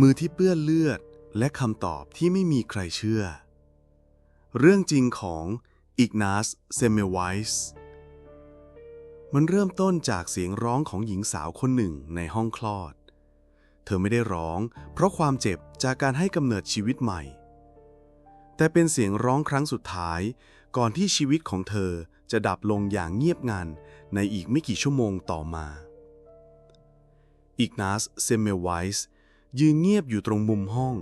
มือที่เปื้อนเลือดและคำตอบที่ไม่มีใครเชื่อ เรื่องจริงของอิกนาสเซเมไวส์มันเริ่มต้นจากเสียงร้องของหญิงสาวคนหนึ่งในห้องคลอด เธอไม่ได้ร้องเพราะความเจ็บจากการให้กำเนิดชีวิตใหม่ แต่เป็นเสียงร้องครั้งสุดท้าย ก่อนที่ชีวิตของเธอจะดับลงอย่างเงียบงันในอีกไม่กี่ชั่วโมงต่อมา อิกนาสเซเมไวส์ ยืนเงียบอยู่ตรงมุมห้อง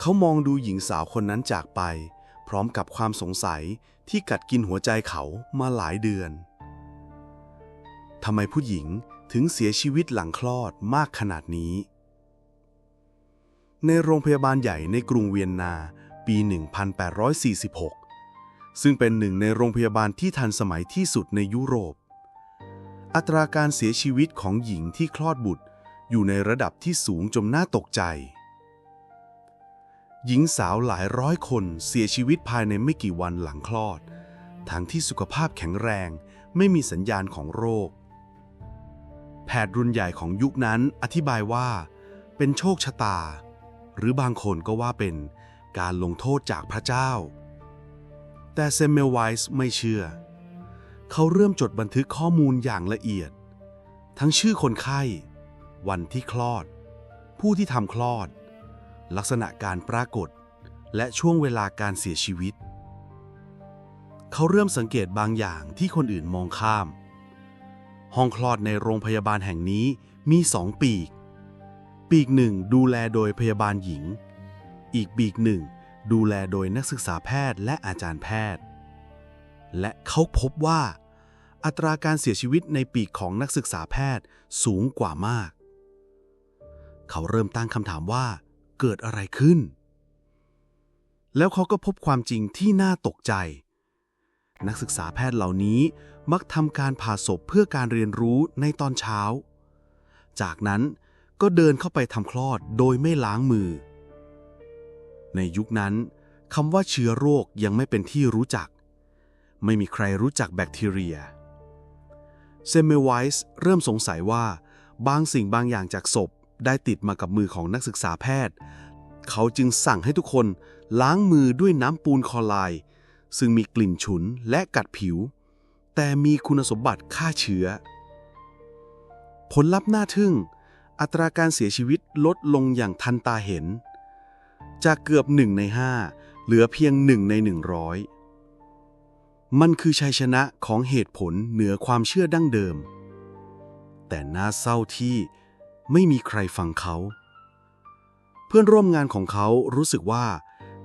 เขามองดูหญิงสาวคนนั้นจากไป พร้อมกับความสงสัยที่กัดกินหัวใจเขามาหลายเดือนทำไมผู้หญิงถึงเสียชีวิตหลังคลอดมากขนาดนี้ ในโรงพยาบาลใหญ่ในกรุงเวียนนาปี 1846 ซึ่งเป็นหนึ่งในโรงพยาบาลที่ทันสมัยที่สุดในยุโรป อัตราการเสียชีวิตของหญิงที่คลอดบุตร อยู่ในระดับที่สูงจนน่าตกใจ หญิงสาวหลายร้อยคนเสียชีวิตภายในไม่กี่วันหลังคลอด ทั้งที่สุขภาพแข็งแรงไม่มีสัญญาณของโรค แพทย์รุ่นใหญ่ของยุคนั้นอธิบายว่า เป็นโชคชะตา หรือบางคนก็ว่าเป็นการลงโทษจากพระเจ้า แต่เซมเมลไวส์ไม่เชื่อ เขาเริ่มจดบันทึกข้อมูลอย่างละเอียด ทั้งชื่อคนไข้ วันที่คลอด ผู้ที่ทำคลอด ลักษณะการปรากฏ และช่วงเวลาการเสียชีวิต เขาเริ่มสังเกตบางอย่างที่คนอื่นมองข้าม ห้องคลอดในโรงพยาบาลแห่งนี้มีสองปีก ปีกหนึ่งดูแลโดยพยาบาลหญิง อีกปีกหนึ่งดูแลโดยนักศึกษาแพทย์และอาจารย์แพทย์ และเขาพบว่า อัตราการเสียชีวิตในปีกของนักศึกษาแพทย์สูงกว่ามาก เขาเริ่มตั้งคำถามว่า เกิดอะไรขึ้น แล้วเขาก็พบความจริงที่น่าตกใจ นักศึกษาแพทย์เหล่านี้มักทำการผ่าศพเพื่อการเรียนรู้ในตอนเช้า จากนั้นก็เดินเข้าไปทำคลอดโดยไม่ล้างมือ ในยุคนั้นคำว่าเชื้อโรคยังไม่เป็นที่รู้จัก ไม่มีใครรู้จักแบคทีเรีย เซมเมไวส์เริ่มสงสัยว่า บางสิ่งบางอย่างจากศพ ได้ติดมากับมือของนักศึกษาแพทย์ เขาจึงสั่งให้ทุกคนล้างมือด้วยน้ำปูนคอไลซึ่งมีกลิ่นฉุนและกัดผิว แต่มีคุณสมบัติฆ่าเชื้อ ผลลัพธ์น่าทึ่ง อัตราการเสียชีวิตลดลงอย่างทันตาเห็น จากเกือบหนึ่งในห้าเหลือเพียงหนึ่งในหนึ่งร้อยมันคือชัยชนะของเหตุผลเหนือความเชื่อดั้งเดิม แต่น่าเศร้าที่ ไม่มีใครฟังเขา เพื่อนร่วมงานของเขารู้สึกว่า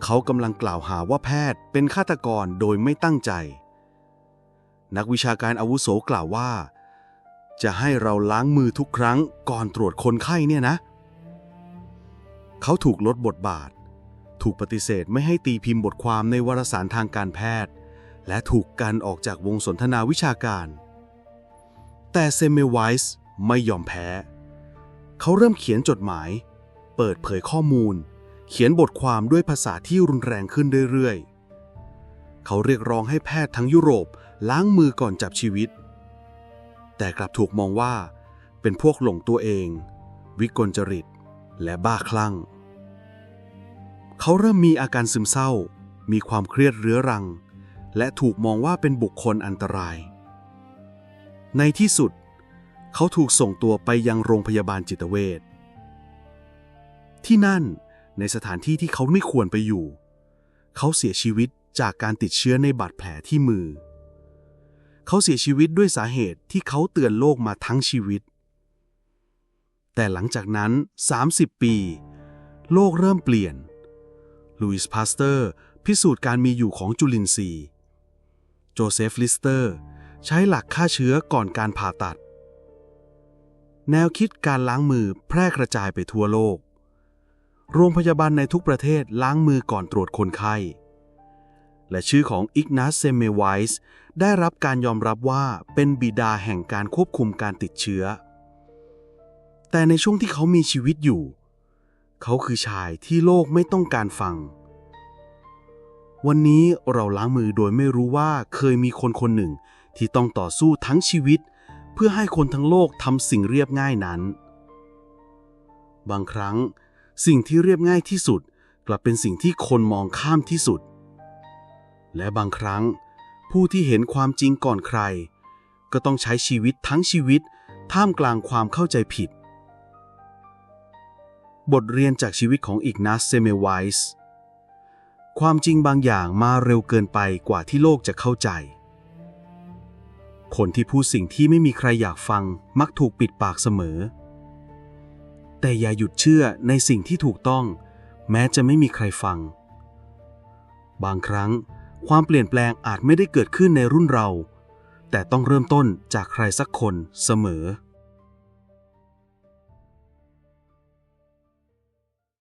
เขากำลังกล่าวหาว่าแพทย์เป็นฆาตกรโดยไม่ตั้งใจ นักวิชาการอาวุโสกล่าวว่า จะให้เราล้างมือทุกครั้งก่อนตรวจคนไข้เนี่ยนะ เขาถูกลดบทบาท ถูกปฏิเสธไม่ให้ตีพิมพ์บทความในวารสารทางการแพทย์ และถูกกันออกจากวงสนทนาวิชาการ แต่เซเมไวส์ไม่ยอมแพ้เขาเริ่มเขียนจดหมาย เปิดเผยข้อมูล เขียนบทความด้วยภาษาที่รุนแรงขึ้นเรื่อยๆ เขาเรียกร้องให้แพทย์ทั้งยุโรปล้างมือก่อนจับชีวิต แต่กลับถูกมองว่าเป็นพวกหลงตัวเอง วิกลจริต และบ้าคลั่ง เขาเริ่มมีอาการซึมเศร้า มีความเครียดเรื้อรัง และถูกมองว่าเป็นบุคคลอันตราย ในที่สุด เขาถูกส่งตัวไปยังโรงพยาบาลจิตเวชที่นั่นในสถานที่ที่เขาไม่ควรไปอยู่ เขาเสียชีวิตจากการติดเชื้อในบาดแผลที่มือ เขาเสียชีวิตด้วยสาเหตุที่เขาเตือนโลกมาทั้งชีวิต แต่หลังจากนั้น 30 ปี โลกเริ่มเปลี่ยน ลุยส์พาสเตอร์ พิสูจน์การมีอยู่ของจุลินทรีย์ โจเซฟลิสเตอร์ ใช้หลักฆ่าเชื้อก่อนการผ่าตัด แนวคิดการล้างมือแพร่กระจายไปทั่วโลก โรงพยาบาลในทุกประเทศล้างมือก่อนตรวจคนไข้ และชื่อของอิกนาสเซเมไวส์ได้รับการยอมรับว่าเป็นบิดาแห่งการควบคุมการติดเชื้อ แต่ในช่วงที่เขามีชีวิตอยู่ เขาคือชายที่โลกไม่ต้องการฟัง วันนี้เราล้างมือโดยไม่รู้ว่าเคยมีคนคนหนึ่งที่ต้องต่อสู้ทั้งชีวิต เพื่อให้คนทั้งโลกทำสิ่งเรียบง่ายนั้น บางครั้ง สิ่งที่เรียบง่ายที่สุด กลับเป็นสิ่งที่คนมองข้ามที่สุด และบางครั้ง ผู้ที่เห็นความจริงก่อนใคร ก็ต้องใช้ชีวิตทั้งชีวิต ท่ามกลางความเข้าใจผิด บทเรียนจากชีวิตของอิกนัสเซเมไวส์ความจริงบางอย่างมาเร็วเกินไปกว่าที่โลกจะเข้าใจ คนที่พูดสิ่งที่ไม่มีใครอยากฟังมักถูกปิดปากเสมอ แต่อย่าหยุดเชื่อในสิ่งที่ถูกต้อง แม้จะไม่มีใครฟัง บางครั้งความเปลี่ยนแปลงอาจไม่ได้เกิดขึ้นในรุ่นเรา แต่ต้องเริ่มต้นจากใครสักคนเสมอ